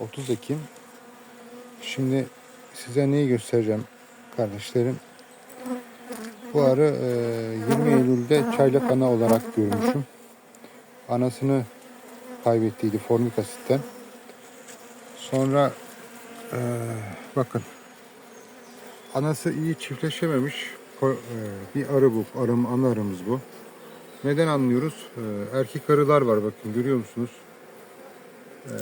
30 Ekim. Şimdi size neyi göstereceğim kardeşlerim? Bu arı e, 20 Eylül'de çaylak ana olarak görmüşüm. Anasını kaybettiydi formik asitten. Sonra e, bakın anası iyi çiftleşememiş e, bir arı bu. Arım, ana arımız bu. Neden anlıyoruz? E, erkek arılar var bakın görüyor musunuz? E,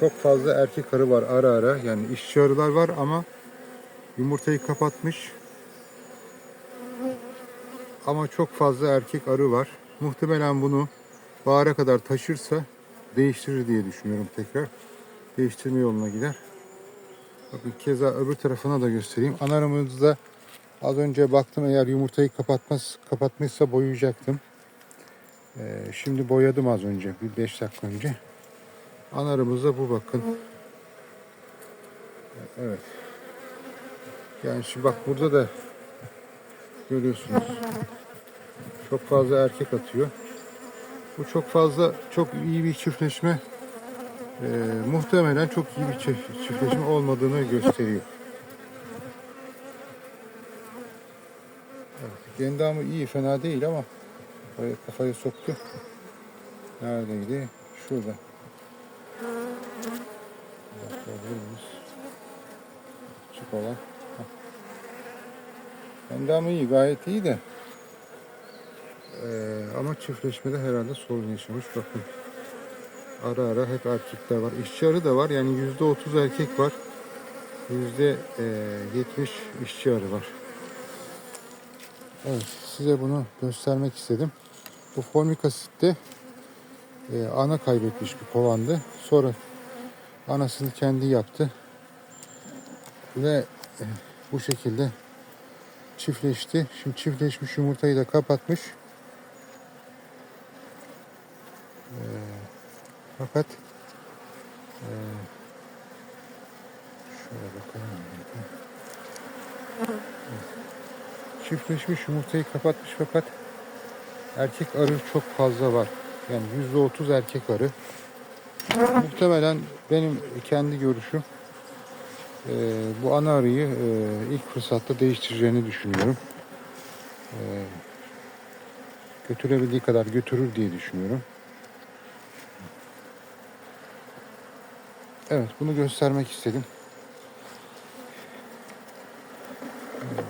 çok fazla erkek arı var ara ara. Yani işçi arılar var ama yumurtayı kapatmış. Ama çok fazla erkek arı var. Muhtemelen bunu bahara kadar taşırsa değiştirir diye düşünüyorum tekrar. Değiştirme yoluna gider. Bakın keza öbür tarafına da göstereyim. Anarımızda az önce baktım eğer yumurtayı kapatmaz kapatmışsa boyayacaktım. Ee, şimdi boyadım az önce bir 5 dakika önce. Anarımızda bu bakın. Evet. Yani şimdi bak burada da görüyorsunuz. Çok fazla erkek atıyor. Bu çok fazla çok iyi bir çiftleşme e, muhtemelen çok iyi bir çift- çiftleşme olmadığını gösteriyor. Evet, Gendamı iyi fena değil ama kafayı soktu. Neredeydi? Şurada. Bakabilir miyiz? Çık olan. Hah. Gendamı iyi gayet iyi de. Ee, ama çiftleşmede herhalde sorun yaşamış. Bakın ara ara hep erkekler var. İşçi arı da var. Yani yüzde otuz erkek var. Yüzde e, yetmiş işçi arı var. Evet size bunu göstermek istedim. Bu formik asitte e, ana kaybetmiş bir kovandı. Sonra anasını kendi yaptı. Ve e, bu şekilde çiftleşti. Şimdi çiftleşmiş yumurtayı da kapatmış. Fakat eee şöyle bakalım. Çiftleşmiş yumurtayı kapatmış fakat erkek arı çok fazla var. Yani yüzde otuz erkek arı. Muhtemelen benim kendi görüşüm eee, bu ana arıyı eee, ilk fırsatta değiştireceğini düşünüyorum. Eee, götürebildiği kadar götürür diye düşünüyorum. Evet, bunu göstermek istedim.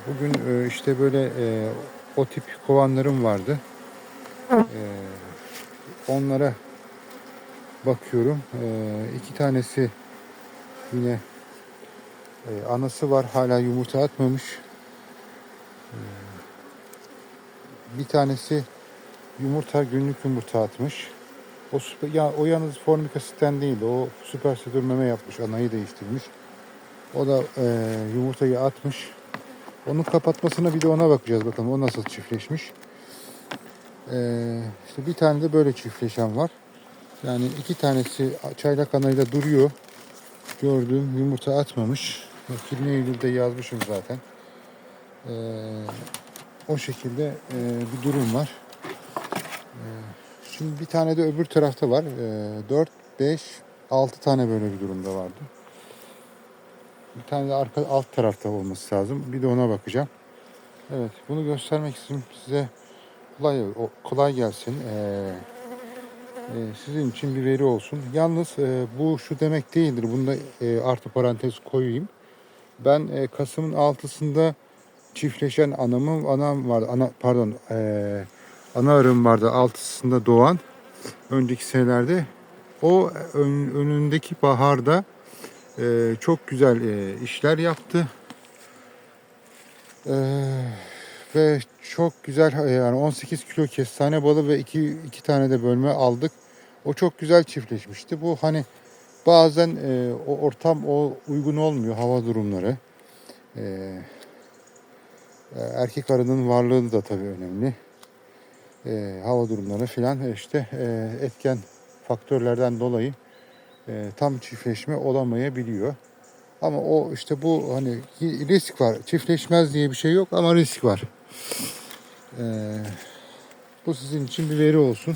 Bugün e, işte böyle e, o tip kovanlarım vardı. E, onlara bakıyorum. E, iki tanesi yine e, anası var hala yumurta atmamış. E, bir tanesi yumurta günlük yumurta atmış. O ya o yalnız formik asitten değil. O süper sedur meme yapmış. Anayı değiştirmiş. O da e, yumurtayı atmış. Onun kapatmasına bir de ona bakacağız bakalım. O nasıl çiftleşmiş. E, işte bir tane de böyle çiftleşen var. Yani iki tanesi çaylak anayla duruyor. Gördüğüm yumurta atmamış. Bak 20 Eylül'de yazmışım zaten. E, o şekilde e, bir durum var. Şimdi bir tane de öbür tarafta var. Ee, 4, 5, 6 tane böyle bir durumda vardı. Bir tane de arka alt tarafta olması lazım. Bir de ona bakacağım. Evet, bunu göstermek istedim size. Kolay kolay gelsin. Ee, sizin için bir veri olsun. Yalnız e, bu şu demek değildir. Bunda e, artı parantez koyayım. Ben e, Kasım'ın 6'sında çiftleşen anamın anam vardı. Ana pardon, ana arım vardı altısında doğan önceki senelerde o ön- önündeki baharda çok güzel işler yaptı. E, ve çok güzel e, yani 18 kilo kestane balı ve iki, iki tane de bölme aldık. O çok güzel çiftleşmişti. Bu hani bazen e, o ortam o uygun olmuyor hava durumları. E, e, erkek arının varlığı da tabii önemli e, hava durumları filan işte e, etken faktörlerden dolayı e, tam çiftleşme olamayabiliyor. Ama o işte bu hani risk var. Çiftleşmez diye bir şey yok ama risk var. E, bu sizin için bir veri olsun.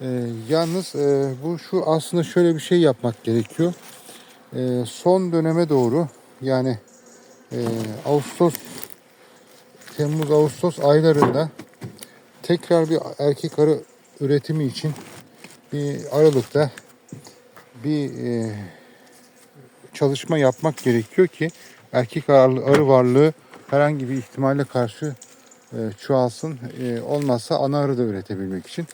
Ee, yalnız e, bu şu aslında şöyle bir şey yapmak gerekiyor. Ee, son döneme doğru yani e, Ağustos Temmuz Ağustos aylarında tekrar bir erkek arı üretimi için bir aralıkta bir e, çalışma yapmak gerekiyor ki erkek arı varlığı herhangi bir ihtimalle karşı e, çoğalsın. E, olmazsa ana arı da üretebilmek için.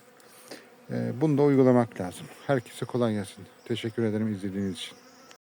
E, bunu da uygulamak lazım. Herkese kolay gelsin. Teşekkür ederim izlediğiniz için.